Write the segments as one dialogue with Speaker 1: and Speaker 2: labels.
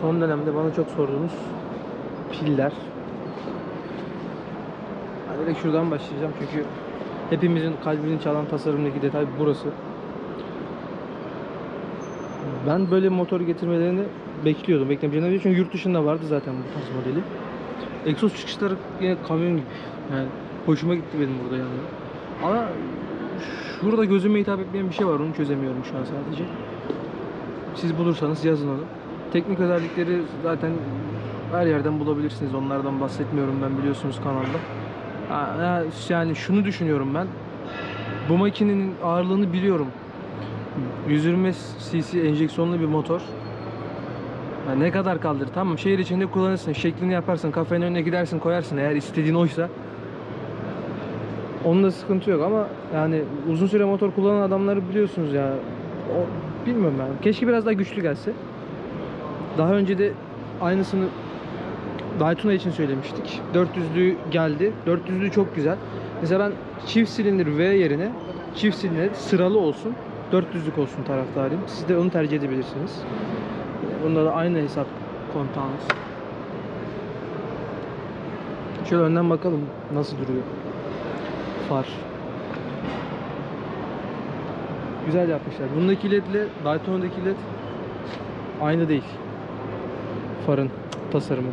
Speaker 1: son dönemde bana çok sorduğunuz piller. Ben direkt şuradan başlayacağım çünkü hepimizin kalbini çalan tasarımdaki detay burası. Ben böyle motor getirmelerini bekliyordum. Beklemeyeceğim çünkü yurt dışında vardı zaten bu tarz modeli. Egzoz çıkışları yine kamyon gibi. Yani hoşuma gitti benim burada yani. Ama şurada gözüme hitap etmeyen bir şey var. Onu çözemiyorum şu an sadece. Siz bulursanız yazın onu. Teknik özellikleri zaten her yerden bulabilirsiniz. Onlardan bahsetmiyorum ben biliyorsunuz kanalda. Yani şunu düşünüyorum ben. Bu makinenin ağırlığını biliyorum. 120 cc enjeksiyonlu bir motor. Ya ne kadar kaldır tamam şehir içinde kullanırsın şeklini yaparsın kafenin önüne gidersin koyarsın eğer istediğin oysa Onda sıkıntı yok ama yani uzun süre motor kullanan adamları biliyorsunuz ya o, bilmiyorum ben keşke biraz daha güçlü gelse daha önce de aynısını Daytona için söylemiştik 400'lüğü geldi 400'lüğü çok güzel mesela ben çift silindir V yerine çift silindir sıralı olsun 400'lük olsun taraftarıyım siz de onu tercih edebilirsiniz Bunda da aynı hesap kontağınız. Şöyle önden bakalım nasıl duruyor. Far. Güzel yapmışlar. Bundaki ledle Daytona'daki led aynı değil. Farın tasarımı.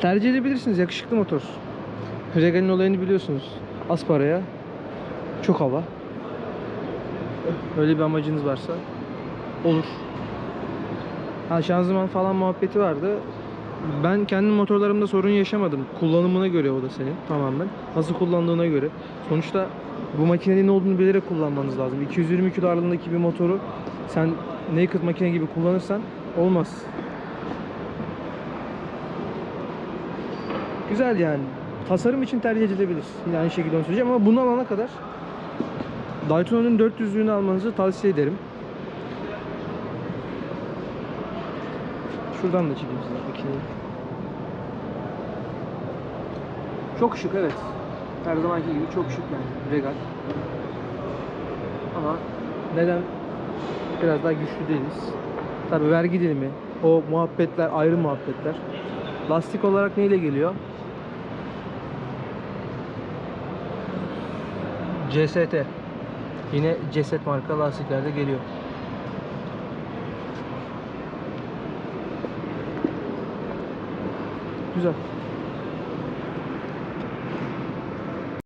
Speaker 1: Tercih edebilirsiniz. Yakışıklı motor. Regal'in olayını biliyorsunuz. Az paraya çok hava. Öyle bir amacınız varsa olur. Ha şanzıman falan muhabbeti vardı. Ben kendi motorlarımda sorun yaşamadım. Kullanımına göre o da senin tamamen. Nasıl kullandığına göre. Sonuçta bu makinenin ne olduğunu bilerek kullanmanız lazım. 220 kilo ağırlığındaki bir motoru sen naked makine gibi kullanırsan olmaz. Güzel yani. Tasarım için tercih edilebilir. Yine aynı şekilde onu söyleyeceğim ama bunu alana kadar Daytona'nın 400'lüğünü almanızı tavsiye ederim. Şuradan da çekeyim size makineyi. Çok şık evet. Her zamanki gibi çok şık yani. Regal. Ama neden biraz daha güçlü değiliz? Tabi vergi dilimi, o muhabbetler ayrı muhabbetler. Lastik olarak neyle geliyor? CST. Yine ceset marka lastiklerde geliyor. Güzel.